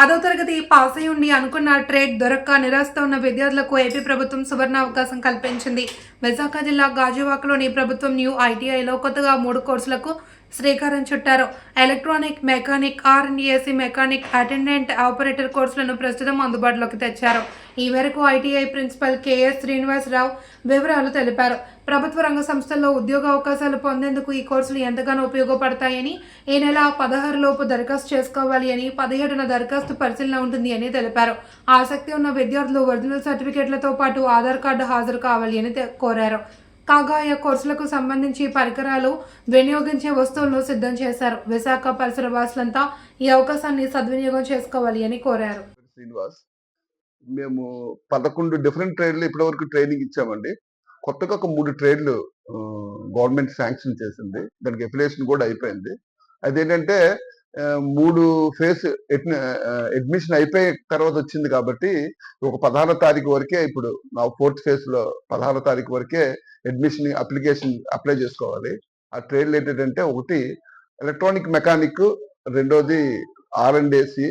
పదో తరగతి పాస్ అయి ఉండి అనుకున్న ట్రేడ్ దొరక్క నిరాశతో ఉన్న విద్యార్థులకు ఏపీ ప్రభుత్వం సువర్ణ అవకాశం కల్పించింది. విశాఖ జిల్లా గాజువాకలోని ప్రభుత్వం న్యూ ఐటీఐలో కొత్తగా మూడు కోర్సులకు శ్రీకారం చుట్టారు. Electronic mechanic R and AC mechanic attendant operator కోర్సులను ప్రస్తుతం అందుబాటులోకి తెచ్చారు. ఈ మేరకు ఐటీఐ ప్రిన్సిపల్ కెఎస్ శ్రీనివాసరావు వివరాలు తెలిపారు. ప్రభుత్వ రంగ సంస్థల్లో ఉద్యోగ అవకాశాలు పొందేందుకు ఈ కోర్సులు ఎంతగానో ఉపయోగపడతాయని ఈ నెల పదహారు లోపు దరఖాస్తు చేసుకోవాలి అని పదిహేడున దరఖాస్తు పరిశీలన ఉంటుంది అని తెలిపారు. ఆసక్తి ఉన్న విద్యార్థులు ఒరిజినల్ సర్టిఫికేట్లతో పాటు ఆధార్ కార్డు హాజరు కావాలి అని కోరారు. కాగా ఆయా కోర్సులకు సంబంధించి పరికరాలు వినియోగించే వస్తువులను సిద్ధం చేశారు. విశాఖ పరిసర వాసులంతా ఈ అవకాశాన్ని సద్వినియోగం చేసుకోవాలి అని కోరారు. శ్రీనివాస్ మేము పదకొండు డిఫరెంట్ ట్రైన్లు ఇప్పటివరకు ట్రైనింగ్ ఇచ్చామండి. కొత్తగా ఒక మూడు ట్రేడ్లు గవర్నమెంట్ శాంక్షన్ చేసింది. దానికి ఎఫిలేషన్ కూడా అయిపోయింది. అదేంటంటే మూడు ఫేస్ అడ్మిషన్ అయిపోయిన తర్వాత వచ్చింది కాబట్టి ఒక పదహారో తారీఖు వరకే ఇప్పుడు నా ఫోర్త్ ఫేజ్లో పదహారో తారీఖు వరకే అడ్మిషన్ అప్లికేషన్ అప్లై చేసుకోవాలి. ఆ ట్రేడ్లు ఏంటంటే ఒకటి ఎలక్ట్రానిక్ మెకానిక్ రెండోది R and AC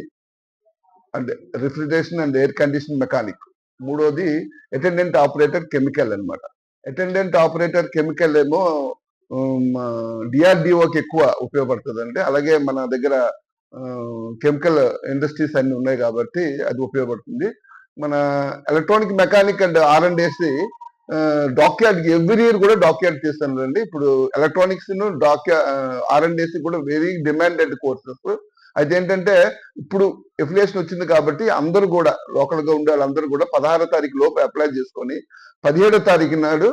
and refrigeration and air condition mechanic. మూడోది అటెండెంట్ ఆపరేటర్ కెమికల్ అనమాట అటెండెంట్ ఆపరేటర్ కెమికల్ ఏమో డిఆర్డిఓకి ఎక్కువ ఉపయోగపడుతుంది అంటే అలాగే మన దగ్గర కెమికల్ ఇండస్ట్రీస్ అన్ని ఉన్నాయి కాబట్టి అది ఉపయోగపడుతుంది. మన electronic mechanic and R and AC dockyard every year కూడా డాక్యార్డ్ చేస్తానండి ఇప్పుడు ఎలక్ట్రానిక్స్ డాక్యా ఆర్ అండ్ ఏసి కూడా వెరీ డిమాండెడ్ కోర్సెస్. అదేంటంటే ఇప్పుడు ఎఫిలియేషన్ వచ్చింది కాబట్టి అందరూ కూడా లోకల్గా ఉండే వాళ్ళందరూ కూడా పదహారో తారీఖు లోపు అప్లై చేసుకొని పదిహేడో తారీఖు నాడు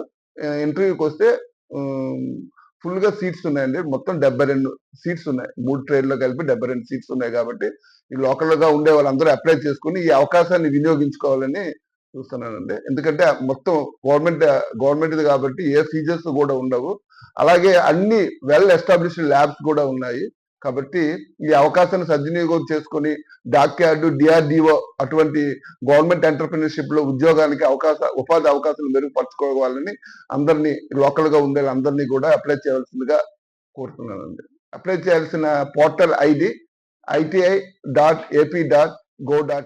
ఇంటర్వ్యూకి వస్తే ఫుల్గా సీట్స్ ఉన్నాయండి. మొత్తం డెబ్బై రెండు సీట్స్ ఉన్నాయి. మూడు ట్రైన్లో కలిపి డెబ్బై రెండు సీట్స్ ఉన్నాయి కాబట్టి ఈ లోకల్గా ఉండే వాళ్ళందరూ అప్లై చేసుకుని ఈ అవకాశాన్ని వినియోగించుకోవాలని చూస్తున్నానండి. ఎందుకంటే మొత్తం గవర్నమెంట్ గవర్నమెంట్ కాబట్టి ఏ ఫీజర్స్ కూడా ఉండవు. అలాగే అన్ని వెల్ ఎస్టాబ్లిష్డ్ ల్యాబ్స్ కూడా ఉన్నాయి. కాబట్టి ఈ అవకాశాన్ని సద్వినియోగం చేసుకొని డాక్యార్డు డిఆర్డిఓ అటువంటి గవర్నమెంట్ ఎంటర్ప్రినర్షిప్లో ఉద్యోగానికి అవకాశ ఉపాధి అవకాశాలు మెరుగుపరచుకోవాలని అందరినీ లోకల్గా ఉండే అందరినీ కూడా అప్లై చేయాల్సిందిగా కోరుతున్నానండి. అప్లై చేయాల్సిన portal ID ITI dot AP dot go dot